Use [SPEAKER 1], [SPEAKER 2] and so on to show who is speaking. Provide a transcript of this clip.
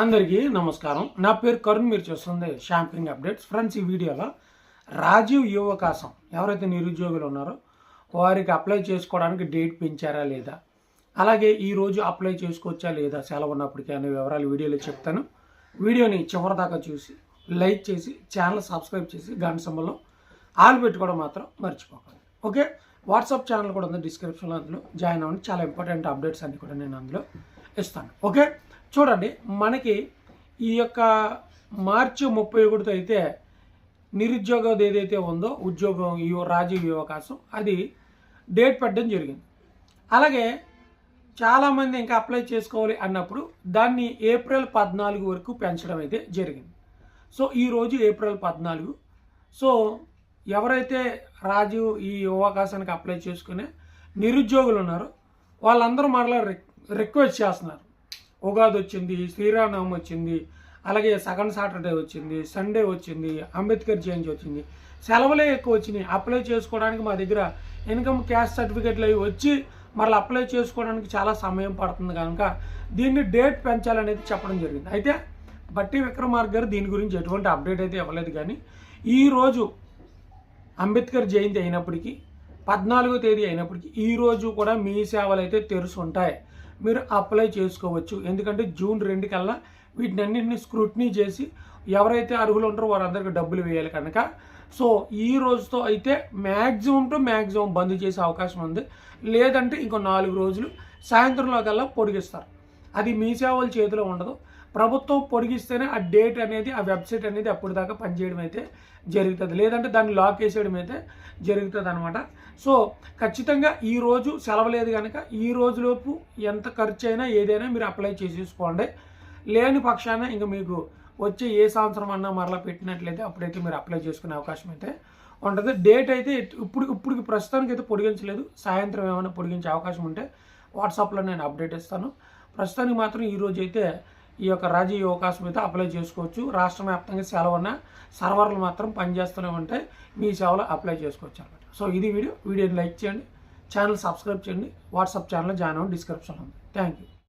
[SPEAKER 1] అందరికీ నమస్కారం. నా పేరు కరుణ్ మీరు చూస్తుంది షాంపింగ్ అప్డేట్స్ ఫ్రెండ్స్ ఈ వీడియోలో రాజీవ్ యువకాశం ఎవరైతే నిరుద్యోగులు ఉన్నారో వారికి అప్లై చేసుకోవడానికి డేట్ పెంచారా లేదా? అలాగే ఈరోజు అప్లై చేసుకోవచ్చా లేదా? సెలవు ఉన్నప్పటికీ అనే వివరాలు వీడియోలో చెప్తాను. వీడియోని చివరిదాకా చూసి లైక్ చేసి ఛానల్ సబ్స్క్రైబ్ చేసి గంట సమ్మలో ఆలు పెట్టుకోవడం మాత్రం మర్చిపోకండి. ఓకే? వాట్సాప్ ఛానల్ కూడా ఉంది డిస్క్రిప్షన్లో అందులో. జాయిన్ అవ్వండి. చాలా ఇంపార్టెంట్ అప్డేట్స్ అన్ని కూడా నేను అందులో ఇస్తాను. ఓకే? చూడండి మనకి ఈ యొక్క మార్చి ముప్పై ఒకటితో అయితే నిరుద్యోగం ఏదైతే ఉందో ఉద్యోగం ఈ రాజీవ్ అవకాశం అది డేట్ పెట్టడం జరిగింది. అలాగే చాలామంది ఇంకా అప్లై చేసుకోవాలి అన్నప్పుడు దాన్ని ఏప్రిల్ పద్నాలుగు వరకు పెంచడం అయితే జరిగింది. సో ఈరోజు ఏప్రిల్ పద్నాలుగు. సో ఎవరైతే రాజు ఈ అవకాశానికి అప్లై చేసుకునే నిరుద్యోగులు ఉన్నారో వాళ్ళందరూ మరలా రిక్వెస్ట్ చేస్తున్నారు. ఉగాది వచ్చింది శ్రీరామనవమి వచ్చింది అలాగే సెకండ్ సాటర్డే వచ్చింది సండే వచ్చింది అంబేద్కర్ జయంతి వచ్చింది. సెలవులే ఎక్కువ వచ్చినాయి. అప్లై చేసుకోవడానికి మా దగ్గర ఇన్కమ్ క్యాస్ట్ సర్టిఫికెట్లు అవి వచ్చి మరలా అప్లై చేసుకోవడానికి చాలా సమయం పడుతుంది కనుక దీన్ని డేట్ పెంచాలనేది చెప్పడం జరిగింది. అయితే బట్టి విక్రమార్క గారు దీని గురించి ఎటువంటి అప్డేట్ అయితే ఇవ్వలేదు కానీ ఈరోజు అంబేద్కర్ జయంతి అయినప్పటికీ పద్నాలుగో తేదీ అయినప్పటికీ ఈరోజు కూడా మీ సేవలు అయితే తెరుసు ఉంటాయి మీరు అప్లై చేసుకోవచ్చు. ఎందుకంటే జూన్ రెండు కల్లా వీటినన్నింటినీ స్క్రూట్నీ చేసి ఎవరైతే అర్హులు ఉంటారో వారందరికీ డబ్బులు వేయాలి కనుక. సో ఈ రోజుతో అయితే మ్యాక్సిమం టు మ్యాక్సిమం బంద్ చేసే అవకాశం ఉంది. లేదంటే ఇంకో నాలుగు రోజులు సాయంత్రంలో కల్లా పొడిగిస్తారు. అది మీ సేవల చేతిలో ఉండదు. ప్రభుత్వం పొడిగిస్తేనే ఆ డేట్ అనేది ఆ వెబ్సైట్ అనేది అప్పటిదాకా పనిచేయడం అయితే జరుగుతుంది. లేదంటే దాన్ని లాక్ వేసేయడం అయితే జరుగుతుంది అనమాట సో ఖచ్చితంగా ఈ రోజు సెలవు లేదు కనుక ఈ రోజులోపు ఎంత ఖర్చు అయినా ఏదైనా మీరు అప్లై చేసేసుకోండి. లేని పక్షాన ఇంకా మీకు వచ్చే ఏ సంవత్సరం అన్నా మరలా పెట్టినట్లయితే అప్పుడైతే మీరు అప్లై చేసుకునే అవకాశం అయితే ఉంటుంది. డేట్ అయితే ఇప్పుడు ఇప్పుడు ప్రస్తుతానికి అయితే పొడిగించలేదు. సాయంత్రం ఏమైనా పొడిగించే అవకాశం ఉంటే వాట్సాప్లో నేను అప్డేట్ ఇస్తాను. ప్రస్తుతానికి మాత్రం ఈరోజు అయితే ఈ యొక్క రాజీవ్ అవకాశం అయితే అప్లై చేసుకోవచ్చు. రాష్ట్ర వ్యాప్తంగా సెలవు ఉన్న సర్వర్లు మాత్రం పనిచేస్తూనే ఉంటాయి. మీ సేవలో అప్లై చేసుకోవచ్చు అనమాట సో ఇది వీడియో. వీడియోని లైక్ చేయండి. ఛానల్ సబ్స్క్రైబ్ చేయండి. వాట్సాప్ ఛానల్ జాయిన్ అవ్వండి. డిస్క్రిప్షన్ ఉంది. Thank you.